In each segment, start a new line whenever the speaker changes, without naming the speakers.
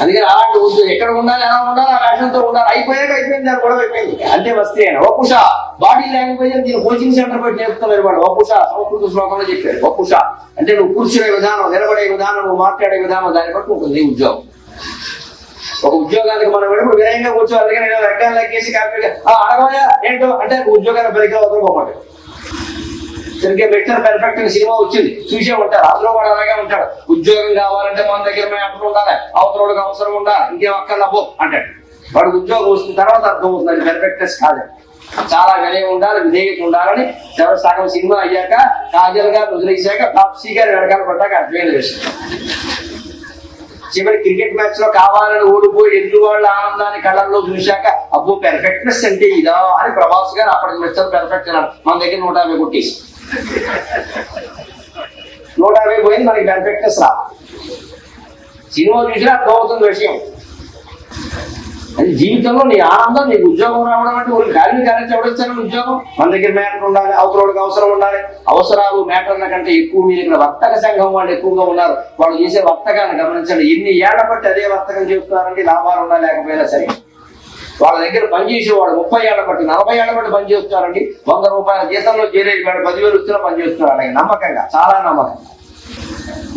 అందుకని అలాంటి వద్దు. ఎక్కడ ఉండాలి ఎలా ఉండాలి ఆ ఫ్యాషన్తో ఉండాలి. అయిపోయాక అయిపోయింది దాని గొడవ అయిపోయింది. అంతే వస్తే ఆయన వపుష బాడీ లాంగ్వేజ్ అని దీని కోచింగ్ సెంటర్ పెట్టి నేర్పుతున్నారు వాడు వపుష సంస్కృత శ్లోకంలో చెప్పారు. వపుష అంటే నువ్వు కూర్చునే విధానం నిలబడే విధానం నువ్వు మాట్లాడే విధానం దాన్ని బట్టి ఉంటుంది నీ ఉద్యోగం. ఒక ఉద్యోగానికి మనం వెళ్ళినప్పుడు వినయంగా కూర్చోవాలి అందుకని నేను రెక్కలు లెక్కేసి కాపీ అడగవయా ఏంటో? అంటే ఉద్యోగాన్ని పరీక్ష వదలకోమాట సరిగ్గా మిస్టర్ పెర్ఫెక్ట్ సినిమా వచ్చింది. చూసే ఉంటారు. అందులో కూడా అలాగే ఉంటాడు. ఉద్యోగం కావాలంటే మన దగ్గర మ్యాటర్ ఉండాలి. అవతలకి అవసరం ఉండాలి ఇంకేం అక్కర్లా పో అంటాడు. వాడు ఉద్యోగం వస్తున్న తర్వాత అర్థం అది పెర్ఫెక్ట్నెస్ కాదు. చాలా వినయం ఉండాలి విధేయత ఉండాలని. ఎవరు సగం సినిమా అయ్యాక కాజల్ గారు వదిలేసాక తాప్సీ గారు వెనకాల పడ్డాక అర్థమైన విషయం చివరి క్రికెట్ మ్యాచ్లో కావాలని ఓడిపోయి ఎదురు వాళ్ళ ఆనందాన్ని కళ్ళల్లో చూశాక అబ్బో పెర్ఫెక్ట్నెస్ అంటే ఇదా అని ప్రభాస్ గారు అప్పటికి మిస్టర్ పెర్ఫెక్ట్ అన్నారు. మన దగ్గర నూట యాభై కొట్టేసి. నూట యాభై పోయింది మనకి పెర్ఫెక్ట్నెస్ రా. సినిమా చూసినా అర్థమవుతుంది విషయం. అది జీవితంలో నీ ఆనందం నీకు ఉద్యోగం రావడం అంటే ఒక గాలిని గాలి ఎవడొచ్చాను ఉద్యోగం? మన దగ్గర మ్యాటర్ ఉండాలి అవతలకి అవసరం ఉండాలి. అవసరాలు మ్యాటర్ల కంటే ఎక్కువ మీ దగ్గర వర్తక సంఘం వాళ్ళు ఎక్కువగా ఉన్నారు. వాళ్ళు చేసే వర్తకాన్ని గమనించండి. ఎన్ని ఏళ్ళ బట్టి అదే వర్తకం చెప్తున్నారంటే లాభాలు ఉండాలి లేకపోయినా సరే. వాళ్ళ దగ్గర పనిచేసేవాడు ముప్పై ఏళ్ళ బట్టి నలభై ఏళ్ళ బట్టి పనిచేస్తున్నారండి వంద రూపాయల జీతంలో చేరేది వాడు పదివేలు వచ్చినా పనిచేస్తున్నారు అలాగే నమ్మకంగా చాలా నమ్మకం.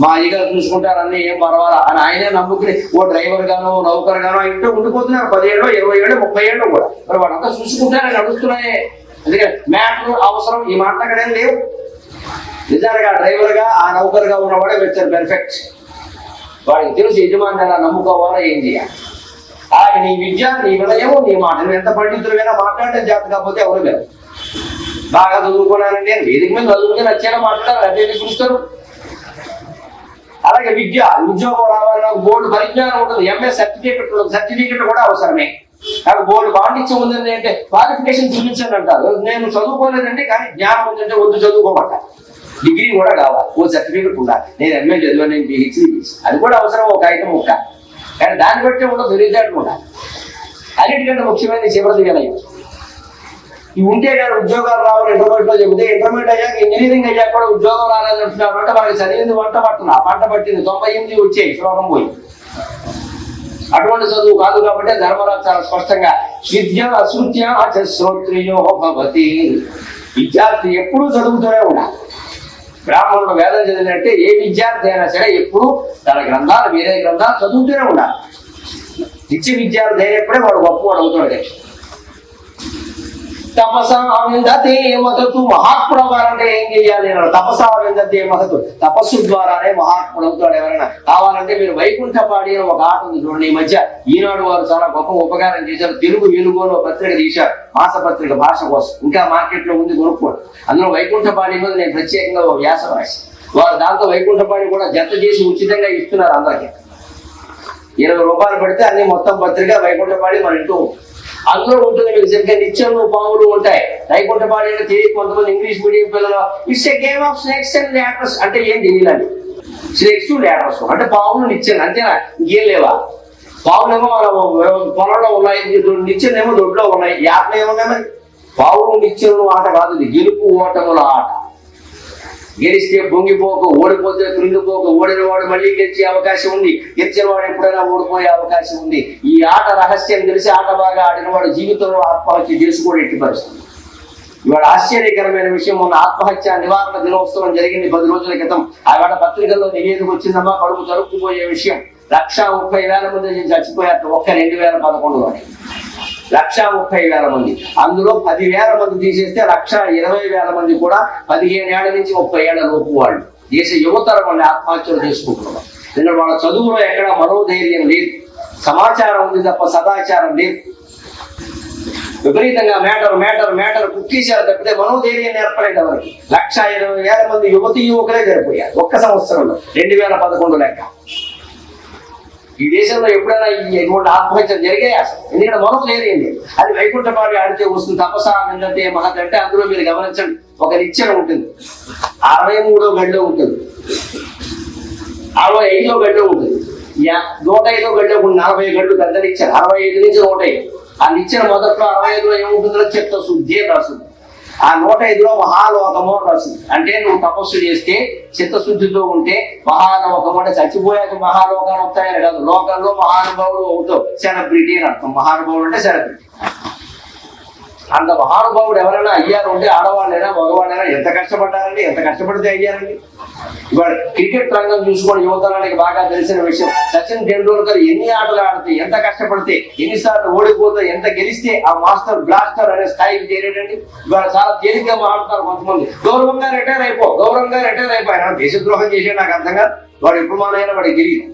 మా అయ్యగారు చూసుకుంటారు అన్ని ఏం పర్వాలా అని ఆయనే నమ్ముకుని ఓ డ్రైవర్ గానో నౌకర్ గానో ఇంట్లో ఉండిపోతున్నారు. పదిహేడు ఇరవై ఏళ్ళు ముప్పై ఏళ్ళు కూడా. మరి వాళ్ళంతా చూసుకుంటారని నడుస్తున్నాయి. అందుకే మ్యాటర్ అవసరం ఈ మాట్లాడేం లేవు. నిజానికి ఆ డ్రైవర్గా ఆ నౌకర్గా ఉన్నవాడే వచ్చారు పెర్ఫెక్ట్. వాడికి తెలుసు యజమాని అలా నమ్ముకోవాలా ఏం చేయాలి. ఆయన నీ విద్య నీ వినయము నీ మాట. నువ్వు ఎంత పండితులైనా మాట్లాడటం చేత కాకపోతే ఎవరు లేరు. బాగా చదువుకున్నానండి నేను వేదిక మీద చదువుకుని వచ్చేలా మాట్లాడారు అదే చూస్తారు. అలాగే విద్య ఉద్యోగం రావాలన్నా బోర్డు పరిజ్ఞానం ఉంటుంది ఎంఏ సర్టిఫికేట్ సర్టిఫికేట్ కూడా అవసరమే. నాకు బోర్డు బాండిచ్చి ఉందండి అంటే క్వాలిఫికేషన్ చూపించండి అంటారు. నేను చదువుకోలేదండి కానీ జ్ఞానం ఉందంటే వద్దు చదువుకోమంట. డిగ్రీ కూడా కావాలి. ఓ సర్టిఫికేట్ ఉండాలి. నేను ఎంఏ చదివాను నేను పిహెచ్డీ అది కూడా అవసరం ఒక ఐటమ్ ఒక కానీ దాన్ని బట్టి ఉండదు రిజల్ట్ ఉండాలి. అన్నిటికంటే ముఖ్యమైనది చివరిది వినయం ఇవి ఉంటే కానీ ఉద్యోగాలు రావాలి ఇంటర్మీడియట్లో చెబితే ఇంటర్మీడియట్ అయ్యాక ఇంజనీరింగ్ అయ్యాక కూడా ఉద్యోగం రాలేదు అంటున్నారు అంటే మనకి చదివింది వంట పట్టిన. పంట పట్టింది తొంభై ఎనిమిది వచ్చాయి శ్లోకం పోయి. అటువంటి చదువు కాదు కాబట్టి ధర్మరాజు చాలా స్పష్టంగా విద్య అశృత్య చ శ్రోత్రియో భవతి. విద్యార్థి ఎప్పుడూ చదువుతూనే ఉండాలి. బ్రాహ్మణుడు వేదం చదివినట్టే ఏ విద్యార్థి అయినా సరే ఎప్పుడు తన గ్రంథాలు వేరే గ్రంథాలు చదువుతూనే ఉండాలి. నిత్య విద్యార్థి అయినప్పుడే వాడు గొప్పవాడు అవుతాడు. తపస విందతే మదతు మహాత్ముడు ఏం చేయాలి తపస విందతే మదతు. తపస్సు ద్వారానే మహాత్ముడు అవుతాడు ఎవరైనా. కావాలంటే మీరు వైకుంఠపాడి అని ఒక ఆట ఉంది చూడండి. ఈ మధ్య ఈనాడు వారు చాలా గొప్ప ఉపకారం చేశారు. తెలుగు వెలుగు అని పత్రిక తీశారు. మాస పత్రిక భాష కోసం. ఇంకా మార్కెట్లో ఉంది కొనుక్కోండి. అందులో వైకుంఠపాడి మీద నేను ప్రత్యేకంగా ఒక వ్యాసం రాసి వారు దాంతో వైకుంఠపాడి కూడా జత చేసి ఉచితంగా ఇస్తున్నారు అందరికీ. ఇరవై రూపాయలు పెడితే అన్ని మొత్తం పత్రిక వైకుంఠపాడి మన ఇంటూ అందులో ఉంటుంది మీకు సరిగ్గా నిత్యము పాములు ఉంటాయి. వైకుంఠపాడి అంటే తెలియదు కొంతమంది ఇంగ్లీష్ మీడియం పిల్లలు. It's a game of snakes and ladders అంటే ఏం తెలియాలి స్నేక్స్ ల్యాటర్స్ అంటే పాములు నిత్యం అంతేనా? ఇంకేం లేవా? పావులేమో మన పొలంలో ఉన్నాయి నిత్యనేమో దొడ్లో ఉన్నాయి యాప్లు ఏమున్నాయి మరి? పావులు నిత్యము ఆట కాదు ఇది. గెలుపు ఓటముల ఆట. గెలిస్తే పొంగిపోక ఓడిపోతే కృంగిపోక ఓడిన వాడు మళ్ళీ గెలిచే అవకాశం ఉంది. గెలిచిన వాడు ఎప్పుడైనా ఓడిపోయే అవకాశం ఉంది. ఈ ఆట రహస్యం తెలిసి ఆట బాగా ఆడిన వాడు జీవితంలో ఆత్మహత్య చేసుకోడు ఎట్టి పరిస్థితి. ఇవాళ ఆశ్చర్యకరమైన విషయం మొన్న ఆత్మహత్య నివారణ దినోత్సవం జరిగింది పది రోజుల క్రితం. ఆవిడ పత్రికల్లో నివేదిక వచ్చిందమ్మా కడుపు జరుపుకుపోయే విషయం. లక్ష ముప్పై వేల మంది చచ్చిపోయారు ఒక్క రెండు వేల పదకొండు అని లక్ష ముప్పై వేల మంది. అందులో పదివేల మంది తీసేస్తే లక్ష ఇరవై వేల మంది కూడా పదిహేను ఏళ్ళ నుంచి ముప్పై ఏళ్ళ లోపు వాళ్ళు. దేశ యువతరం అని ఆత్మహత్యలు చేసుకుంటున్నారు. ఎందుకంటే వాళ్ళ చదువులో ఎక్కడ మనోధైర్యం లేదు. సమాచారం ఉంది తప్ప సదాచారం లేదు. విపరీతంగా మేటర్ మేటర్ మేటర్ కుక్కేశారు తప్పితే మనోధైర్యం ఏర్పడలేదు ఎవరికి? లక్ష ఇరవై వేల మంది యువతి యువకులే సరిపోయారు ఒక్క సంవత్సరంలో. రెండు వేల పదకొండు లెక్క. ఈ దేశంలో ఎప్పుడైనా ఈ ఇటువంటి ఆత్మహత్యలు జరిగాయి? అసలు ఎందుకంటే మనం లేదండి అది వైకుంఠపాటి ఆడితే వస్తుంది తపస నిందంటే మహత్ అంటే అందులో మీరు గమనించండి. ఒక నిచ్చెన ఉంటుంది. అరవై మూడో గడిలో ఉంటుంది. అరవై ఐదో గడిలో ఉంటుంది. యా- నూట ఐదో గడిలో ఉంటుంది. నలభై గడ్లు పెద్ద నిచ్చారు అరవై ఐదు నుంచి నూట ఐదు. ఆ నిచ్చెన మొదట్లో అరవై ఐదులో ఏముంటుందో చెప్తా. శుద్ధి అని ఆ నూట ఐదులో మహాలోకము అని రాసింది. అంటే నువ్వు తపస్సు చేస్తే చిత్తశుద్ధితో ఉంటే మహాలోకము అంటే చచ్చిపోయాక మహాలోకాలు వస్తాయని కాదు. లోకంలో మహానుభావుడు అవుతావు. సెలబ్రిటీ అని అర్థం. మహానుభావుడు అంటే సెలబ్రిటీ అంత మహానుభావుడు ఎవరైనా అయ్యారు ఉంటే ఆడవాళ్ళైనా మగవాళ్ళైనా ఎంత కష్టపడ్డారండి? ఎంత కష్టపడితే అయ్యారండి? ఇవాళ క్రికెట్ రంగం చూసుకోండి యువతరానికి బాగా తెలిసిన విషయం సచిన్ టెండూల్కర్ ఎన్ని ఆటలు ఆడితే ఎంత కష్టపడితే ఎన్నిసార్లు ఓడిపోతే ఎంత గెలిస్తే ఆ మాస్టర్ బ్లాస్టర్ అనే స్థాయికి చేరేటండి? ఇవాళ చాలా తేలిగ్గా మాట్లాడతారు కొంతమంది. గౌరవంగా రిటైర్ అయిపో గౌరవంగా రిటైర్ అయిపోయినా దేశద్రోహం చేసే నాకు అర్థం కాదు. వాడు ఎప్పుడు మానైనా వాడికి తెలియదు.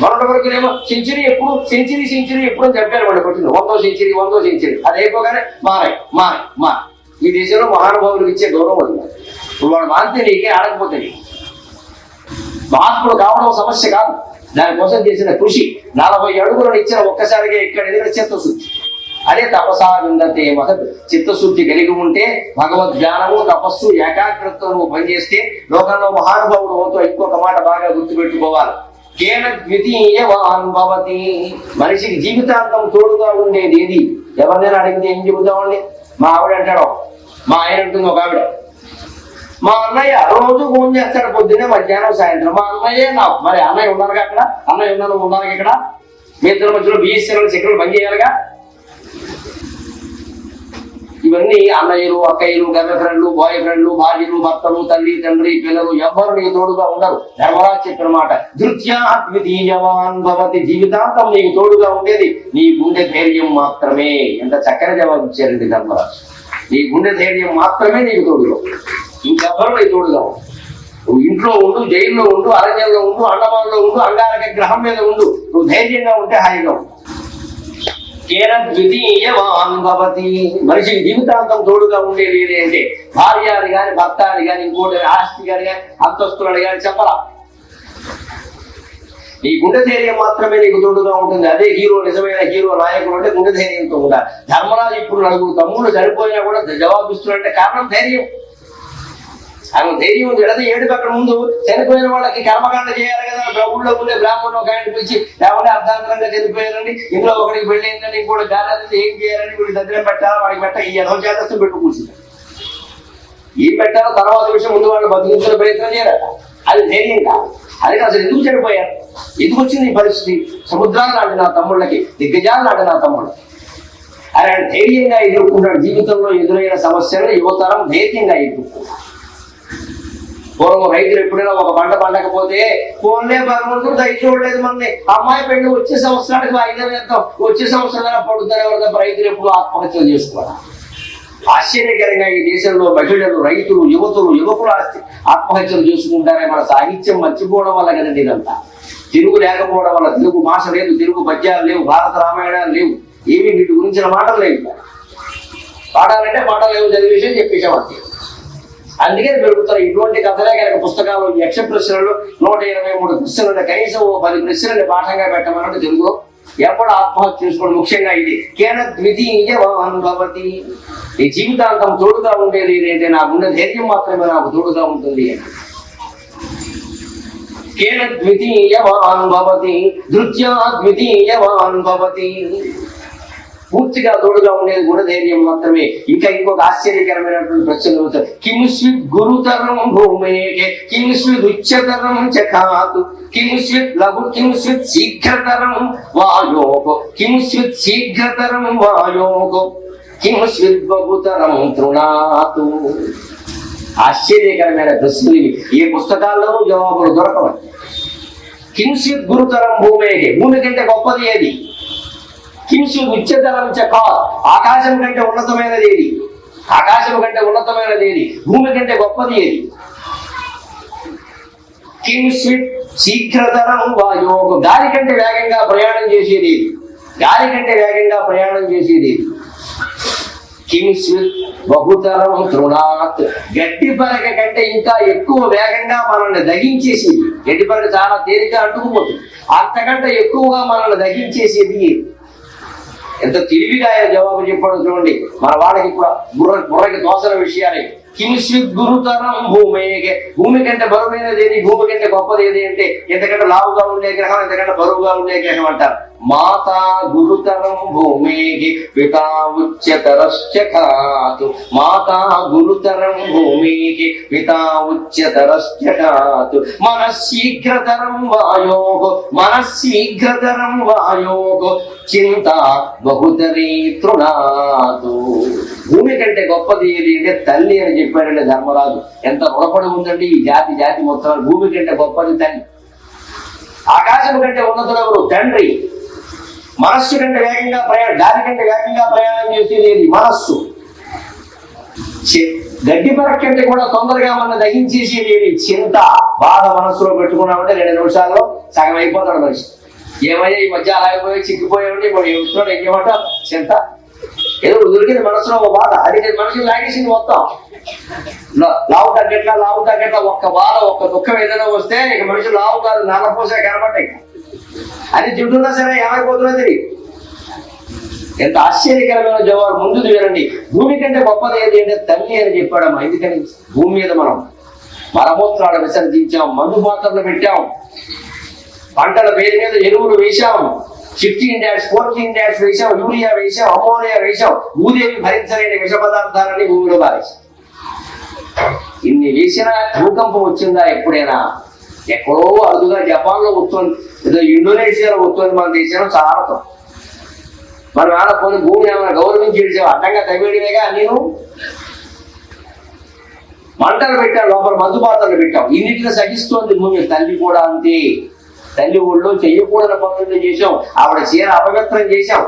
మొన్నటి వరకు ఏమో సెంచరీ ఎప్పుడు సెంచరీ సెంచరీ ఎప్పుడు అని చెప్పారు వాళ్ళు కొట్టింది వందో సెంచరీ వందో సెంచరీ అది అయిపోగానే మారాయి మారాయి మా ఈ దేశంలో మహానుభావులకు ఇచ్చే గౌరవం అది. వాడు మారితే నీకే ఆడకపోతే నీకు. మహాత్ముడు కావడం సమస్య కాదు. దానికోసం చేసిన కృషి. నలభై అడుగులను ఇచ్చిన ఒక్కసారిగా ఇక్కడ ఎదిగిన చిత్తశుద్ధి. అదే తపసా విందతే మహత్ చిత్తశుద్ధి కలిగి ఉంటే భగవద్ జ్ఞానము తపస్సు ఏకాగ్రతను పనిచేస్తే లోకంలో మహానుభావుడు అవుతూ ఇంకొక మాట బాగా గుర్తుపెట్టుకోవాలి. కేన ద్వితీయవాన్ భవతి. మనిషికి జీవితాంతం తోడుగా ఉండేది ఏది ఎవరినైనా అడిగితే ఏం చెబుతామండి? మా ఆవిడ అంటాడు మా ఆయన అంటుంది ఒక ఆవిడ మా అన్నయ్య రోజు ఫోన్ చేస్తాడు పొద్దున్నే మధ్యాహ్నం సాయంత్రం. మా అన్నయ్య నా మరి అన్నయ్య ఉన్నారుగా అక్కడ? అన్నయ్య ఉన్నాను ఉన్నారు ఇక్కడ. మీ ఇద్దరు మధ్యలో బిఎస్ఎన్ఎల్ సెక్యూరిటీ పని చేయాలిగా ఇవన్నీ అన్నయ్యలు అక్కయ్యలు గర్ల్ ఫ్రెండ్లు బాయ్ ఫ్రెండ్లు భార్యలు భర్తలు తల్లి తండ్రి పిల్లలు ఎవ్వరు నీకు తోడుగా ఉండరు. ధర్మరాజ్ చెప్పిన మాట ధృత్యాద్వితీయవాన్ భవతి జీవితాంతం నీకు తోడుగా ఉండేది నీ గుండె ధైర్యం మాత్రమే. ఎంత చక్కని జవాబు ఇచ్చారండి ధర్మరాజు. నీ గుండె ధైర్యం మాత్రమే నీకు తోడుగా ఇంకెవ్వరు నీకు తోడుగా నువ్వు ఇంట్లో ఉండు జైల్లో ఉండు అరణ్యంలో ఉండు అండమాన్లో ఉండు అంగారక గ్రహం మీద ఉండు. నువ్వు ధైర్యంగా ఉంటే హాయిగా ఉండు. కేన ద్వితీయవాన్ భవతి. మనిషికి జీవితాంతం తోడుగా ఉండేది ఏది అంటే భార్య అని కానీ భర్త అని కానీ ఇంకోటి ఆస్తి కానీ కానీ అంతస్తులని కానీ చెప్పరా ఈ గుండె ధైర్యం మాత్రమే నీకు తోడుగా ఉంటుంది. అదే హీరో నిజమైన హీరో నాయకుడు అంటే గుండె ధైర్యంతో ఉండాలి. ధర్మరాజు ఇప్పుడు నలుగురు తమ్ముడు చనిపోయినా కూడా జవాబిస్తున్నాడంటే కారణం ధైర్యం. ఆయన ధైర్యం ఉంది. ఏడు అక్కడ ముందు చనిపోయిన వాళ్ళకి కర్మకాండ చేయాలి కదా. బ్ర- ఊళ్ళో ఉండే బ్రాహ్మణుడు ఒక ఆయన పిలిచి లేకుంటే అర్ధాంతరంగా చనిపోయారండి. ఇంట్లో ఒకరికి పెళ్ళి అయిందని ఇంకోటి గాలి ఏం చేయాలని వీళ్ళు దగ్గర పెట్టాలి? వాడికి పెట్ట ఈ ఎనభై చేతస్తూ పెట్టు కూర్చుంటారు ఏం పెట్టాలో తర్వాత విషయం ముందు వాళ్ళు బతికించుకునే ప్రయత్నం చేయరా? అది ధైర్యం కాదు. అది అసలు ఎందుకు చనిపోయారు? ఎందుకు వచ్చింది ఈ పరిస్థితి? సముద్రాలు నాటి నా తమ్ముళ్ళకి దిగ్గజాలు నాటి నా తమ్ముళ్ళకి. ఆయన ధైర్యంగా ఎదుర్కొన్నాడు. జీవితంలో ఎదురైన సమస్యలను యువతరం ధైర్యంగా ఎదుర్కొన్నాడు పూర్వం రైతులు ఎప్పుడైనా ఒక పంట పండకపోతే ఫోన్లే భగవంతుడు దయ చూడలేదు మనల్ని. అమ్మాయి పెళ్ళి వచ్చే సంవత్సరానికి వాయిదా వేస్తాం వచ్చే సంవత్సరం పడుతున్న వరకు రైతులు ఎప్పుడు ఆత్మహత్యలు చేసుకోవాలి ఆశ్చర్యకరంగా ఈ దేశంలో మహిళలు రైతులు యువతులు యువకులు ఆస్తి ఆత్మహత్యలు చేసుకుంటారే మన సాహిత్యం మర్చిపోవడం వల్ల కదండి ఇదంతా తెలుగు లేకపోవడం వల్ల తెలుగు భాష లేదు తెలుగు పద్యాలు లేవు భారత రామాయణాలు లేవు. ఏమి వీటి గురించిన మాటలు లేవు. పాఠాలంటే పాఠాలు లేవు చదివేసి చెప్పేసాం అంతే అందుకే పెరుగుతారు ఇటువంటి కథలే కనుక పుస్తకాలు యక్ష ప్రశ్నలు నూట ఇరవై మూడు ప్రశ్నలు కనీసం ఓ పది ప్రశ్నలు పాఠంగా పెట్టమన్నట్టు తెలుగులో ఎప్పుడు ఆత్మహత్య చేసుకోండి ముఖ్యంగా ఇది కేన ద్వితీయ భవతి. ఈ జీవితాంతం తోడుగా ఉండేది ఏదైతే నా ధైర్యం మాత్రమే నాకు తోడుగా ఉంటుంది కేన ద్వితీయవాన్ భవతి ధృత్యా ద్వితీయవాన్ భవతి. పూర్తిగా తోడుగా ఉండేది గుణధైర్యం మాత్రమే. ఇంకా ఇంకొక ఆశ్చర్యకరమైనటువంటి ప్రశ్నలు అవుతాయి కిం స్విత్ గురుతరం భూమేకే కిం స్విత్ ఉच्चతరం చకాతు కిం స్విత్ లఘు కిం స్విత్ శీఘ్రతరం వాయోకో కిం స్విత్ శీఘ్రతరం వాయోకో కిం స్విత్ బహుతరం తృణాతు. ఆశ్చర్యకరమైన ప్రశ్నలు ఇవి. ఏ పుస్తకాల్లోనూ జవాబులు దొరకవు? కింసిత్ గురుతరం భూమే భూమి కంటే గొప్పది ఏది? కింసు ఉच्चతరం చ ఆకాశం కంటే ఉన్నతమైనది ఏది? ఆకాశం కంటే ఉన్నతమైనది ఏది? భూమి కంటే గొప్పది ఏది? కింస్విత్ శీఘ్రతరం ఒక గాలి కంటే వేగంగా ప్రయాణం చేసేది గాలి కంటే వేగంగా ప్రయాణం చేసేది ఏది? కింస్విత్ బహుతరం తృణాత్. గట్టి పరక కంటే ఇంకా ఎక్కువ వేగంగా మనల్ని దగించేసేది గట్టి పరక చాలా తేలిక అంటుకుపోతుంది. అంతకంటే ఎక్కువగా మనల్ని దగించేసేది ఏది? ఎంత తెలివిగా ఆయన జవాబు చెప్పాడు చూడండి. మన వాళ్ళకి కూడా బుర్ర బుర్రకి దోసల విషయాలే. కింసి గురుతరం భూమికి. భూమి కంటే బరువైనది ఏది? భూమి కంటే గొప్పది ఏది అంటే ఎంతకంటే లావుగా ఉండే గ్రహం ఎంతకంటే బరువుగా ఉండే గ్రహం అంటారు. మాతా గురుతరం భూమికి పితా ఉచ్యతరశ్చ ఖాతు మాతా గురుతరం భూమికి పితా ఉచ్యతరశ్చ ఖాతు మనశీఘ్రతరం వాయో మనశీఘ్రతరం వాయోగో చింత బహుతరీ తృణాతు. భూమి కంటే గొప్పది ఏది అంటే తల్లి అని చెప్పాడండి ధర్మరాజు. ఎంత రుణపడి ఉందండి ఈ జాతి జాతి మొత్తం. భూమి కంటే గొప్పది తల్లి. ఆకాశం కంటే ఉన్నతులెవరు తండ్రి. మనస్సు కంటే వేగంగా ప్రయాణం గాలి కంటే వేగంగా ప్రయాణం చేసేది ఏది? మనస్సు. గడ్డి పరక్ కంటే కూడా తొందరగా మన దహించేసేది ఏది? చింత. బాధ మనస్సులో పెట్టుకున్నామంటే రెండు నిమిషాల్లో సగం అయిపోతాడు మనిషి. ఏమయ్యా ఈ మధ్య అలా అయిపోయి చిక్కిపోయామంటే ఇప్పుడు ఎవరితో ఎక్కేమాట చింత. ఏదో దొరికింది మనసులో ఒక బాధ. అది మనిషి లాగేసింది మొత్తం. లావు తగ్గట్లా లావు తగ్గట్లా ఒక్క బాధ ఒక్క దుఃఖం ఏదైనా వస్తే ఇక మనిషి లావు కాదు నల్లపోసే కనబడ్డాయి. అది తింటున్నా సరే ఏమైపోతున్నది తెలియదు. ఎంత ఆశ్చర్యకరమైన జవాబు. ముందు చూడండి భూమి కంటే గొప్పది ఏది అంటే తల్లి అని చెప్పాడమ్మా ఎందుకని? భూమి మీద మనం మరమూత్రాలు విసర్జించాం మందు పాత్రలు పెట్టాం పంటల పేరు మీద ఎరువులు వేశాం ఫిఫ్టీన్ డాష్ ఫోర్టీన్ డాష్ వేశాం యూరియా వేశాం అమోనియా వేశాం భూదేవి భరించలేని విష పదార్థాలని భూమిలో పారేశాం. ఇన్ని వేసినా భూకంపం వచ్చిందా ఎప్పుడైనా? ఎక్కడో అరుదుగా జపాన్లో వస్తుంది ఏదో ఇండోనేషియాలో వస్తుంది మన దేశంలో సారతం. మరి ఆడ కొన్ని భూమిని ఏమైనా గౌరవించి ఇడిచావు అడ్డంగా తవ్వేడివేగా నేను? మంటలు పెట్టాను లోపల మందు పాత్రలు పెట్టాం. ఇన్నిటిని సహిస్తోంది భూమి. తల్లి కూడా అంతే. తల్లి ఊళ్ళో చెయ్యకూడని పనులు చేసాం ఆవిడ చీర అపవిత్రం చేశాం.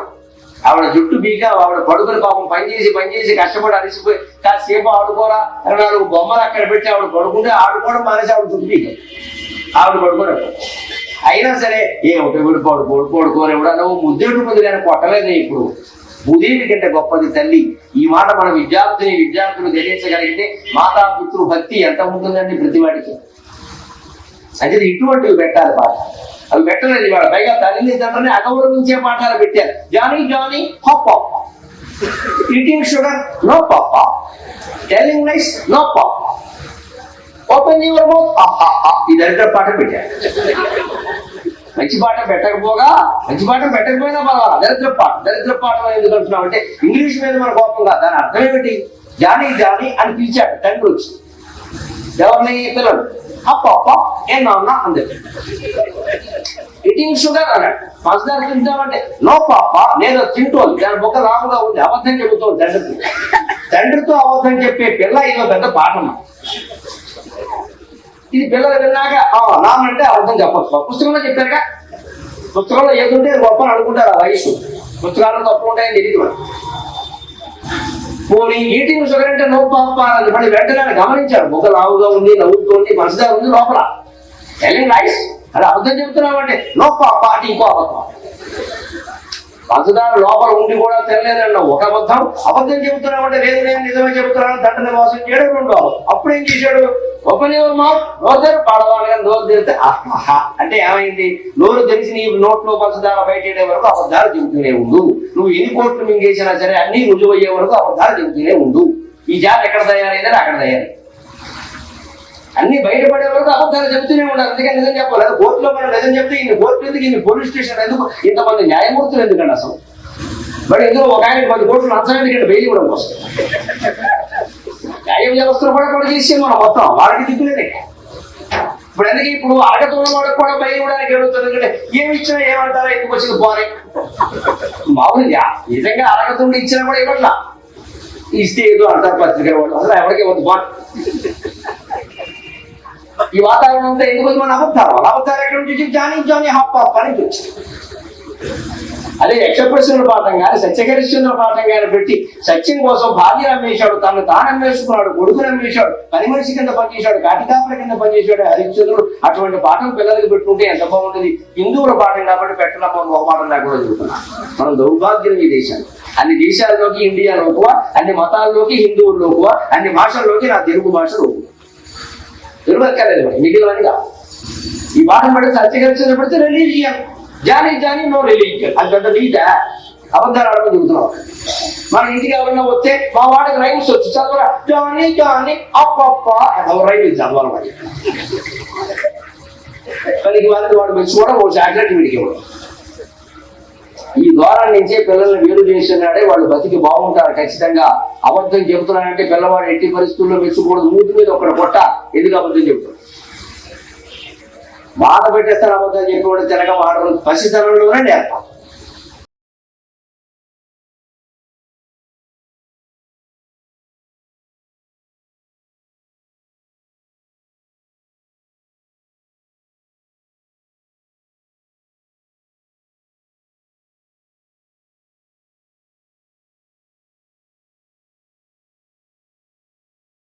ఆవిడ జుట్టు బీగా ఆవిడ పడుకుని పాపం పనిచేసి పనిచేసి కష్టపడి అలసిపోయి కాసేపు ఆడుకోరా అని నాలుగు బొమ్మలు అక్కడ పెట్టి ఆవిడ పడుకుంటే ఆడుకోవడం మానేసి ఆవిడ జుట్టు బీగా ఆవిడ పడుకోవడం. అయినా సరే ఏ ఒక వీడు పడుకోడు పడుకోని కూడా నువ్వు ముద్దేటు ముందు కానీ కొట్టలేదు ఇప్పుడు. ఉదయం కంటే గొప్పది తల్లి. ఈ మాట మన విద్యార్థిని విద్యార్థులు తెలియచగలిగితే మాతా పుత్రు భక్తి ఎంత ఉంటుందండి ప్రతి వాడికి. అంటే ఇటువంటివి పెట్టాలి పాట అవి పెట్టలేదు ఇవాళ. పైగా తల్లిని తండ్రిని అగౌరవించే పాఠాలు పెట్టారు. Johnny Johnny hop eating sugar no papa telling nice no papa open your mouth ఈ దరిద్ర పాట పెట్టారు. మంచి పాట పెట్టకపోగా మంచి పాట పెట్టకపోయినా పర్వాలా దరిద్ర పాట దరిద్ర పాట ఎందుకు అంటున్నావు అంటే ఇంగ్లీష్ మీద మన కోపం కాదు. దాని అర్థం ఏమిటి? జానీ జానీ అని పిలిచాడు. తండ్రి వచ్చి. ఎవరిని పిల్లలు అప్ప అప్ప ఏం నాన్న అంది ఈటింగ్ షుగర్ అన్నాడు. పంచదార తింటామంటే నో పాప నేను తింటోంది. దాని బొక్క రాముగా ఉంది అబద్ధం చెబుతోంది తండ్రి తండ్రితో అబద్ధం చెప్పే పిల్ల ఇదో పెద్ద పాఠం. ఇది పిల్లలు విన్నాక ఆ నాన్నంటే అర్థం చెప్పచ్చు. పుస్తకంలో చెప్పారుగా? పుస్తకంలో ఏదుంటే గొప్ప అని అనుకుంటారు ఆ వయసు. పుస్తకాల్లో తప్పు ఉంటాయని తెలియదు పోనీ ఈటింగ్ షుగర్ అంటే నో పాప అని మళ్ళీ వెంటనే గమనించారు. గమనించాడు లావుగా ఉంది నవ్వుతోంది మనసుదారు ఉంది లోపల. టెలింగ్ రైస్ అది అబద్ధం చెప్తున్నామంటే నో పాప అంటే ఇంకో అబద్ధం. పంచదార లోపల ఉండి కూడా తినలేదన్న ఒక అబద్ధం. అబద్ధం చెబుతున్నామంటే లేదు నేను నిజమే చెబుతున్నాను తండ్రిని మోసం చేయడం రెండు అప్పుడు ఏం చేశాడు? ఓపెన్ యువర్ మౌత్ నోరు తెరు పడవాలి కానీ నోరు తెరిస్తే ఆహా అంటే ఏమైంది? నోరు తెరిచి నీ నోట్లో పంచదార బయట వరకు అబద్ధాలు చెబుతూనే ఉండు. నువ్వు ఎన్ని కోట్లు మింగేసినా సరే అన్ని రుజువు అయ్యే వరకు అబద్ధాలు చెబుతూనే ఉండు. ఈ జాతి ఎక్కడ తయారైందని అక్కడ తయారై. అన్ని బయటపడే వరకు అబద్ధాలు చెబుతూనే ఉండాలి అందుకని నిజం చెప్పాలి. అది కోర్టులో మనం నిజం చెప్తే ఇన్ని కోర్టు ఎందుకు ఇన్ని పోలీస్ స్టేషన్ ఎందుకు ఇంతమంది న్యాయమూర్తులు ఎందుకండి అసలు? మరి ఇందులో ఒక ఆయన పది కోట్లు లంచం ఎందుకంటే బెయిల్ ఇవ్వడం కోసం? ఏం వ్యవస్థను కూడా కూడా చేసి మనం మొత్తం. వాడికి దిక్కులేదు ఇప్పుడు ఎందుకు ఇప్పుడు అడగతున్న వాడికి కూడా బయలు ఇవ్వడానికి అడుగుతుంది ఎందుకంటే ఏమి ఇచ్చినా ఏమంటారా ఎందుకు వచ్చింది పోనీ? మామూలుగా నిజంగా అడగతుండి ఇచ్చినా కూడా ఇవ్వట్లా. ఇస్తే ఏదో అంటారు పత్రికల వాళ్ళు. అసలు ఎవరికి ఇవ్వద్దు బాట్ ఈ వాతావరణం అంతా ఎందుకు మన అబద్ధాలు. అబద్ధాలు ఎక్కడ నుంచి? వచ్చి జానీ జానీ హప్ హప్ వచ్చింది. అదే యక్షప్రశ్నుల పాఠం కానీ సత్యకరిశ్చంద్ర పాఠం కానీ పెట్టి సత్యం కోసం భార్య అమ్మేశాడు తను తాను అమ్మేసుకున్నాడు కొడుకుని అమ్మేశాడు పని మనిషి కింద పనిచేశాడు కాటికాపుల కింద పనిచేశాడు హరిశ్చంద్రుడు అటువంటి పాఠం పిల్లలకి పెట్టుకుంటే ఎంత బాగుంటుంది? హిందువుల పాఠం కాబట్టి పెట్టడం మనం ఒక పాఠం లేకుండా చూస్తున్నాం. మనం దౌర్భాగ్యం ఈ దేశం అన్ని దేశాల్లోకి ఇండియా లోకువ అన్ని మతాల్లోకి హిందువుల లోకువ అన్ని భాషల్లోకి నా తెలుగు భాష లోకువ? తెలుగు అక్కర్లేదు మిగిలినవన్నీ కాదు. ఈ పాఠం పెడితే సత్యకరిచంద్ర పడితే religion Johnny Johnny no religion అది పెద్ద నీత అబద్ధాలు ఆడమని చెబుతున్నాం మన ఇంటికి ఎవరైనా వస్తే మా వాడికి రైమ్స్ వచ్చి చదవరా? Johnny Johnny అప్పప్ప. ఎవరు రైమ్ చదవాలి మరి? పనికి వాళ్ళకి వాడు మెచ్చుకోవడం కూడా ఓ చాక్లెట్ వీడికి ఇవ్వడం ఈ ద్వారం నుంచే పిల్లల్ని వేరు చేస్తున్నాడే వాళ్ళు బతికి బాగుంటారు ఖచ్చితంగా. అబద్ధం చెబుతున్నాడంటే పిల్లవాడు ఎట్టి పరిస్థితుల్లో మెచ్చుకోవడం మూతి మీద ఒకటి కొట్ట ఎందుకు అబద్ధం చెబుతాడు మాట పెట్టేస్తారు చెప్పి కూడా తినక మాటలు పసితనంలోనే నేర్పాలి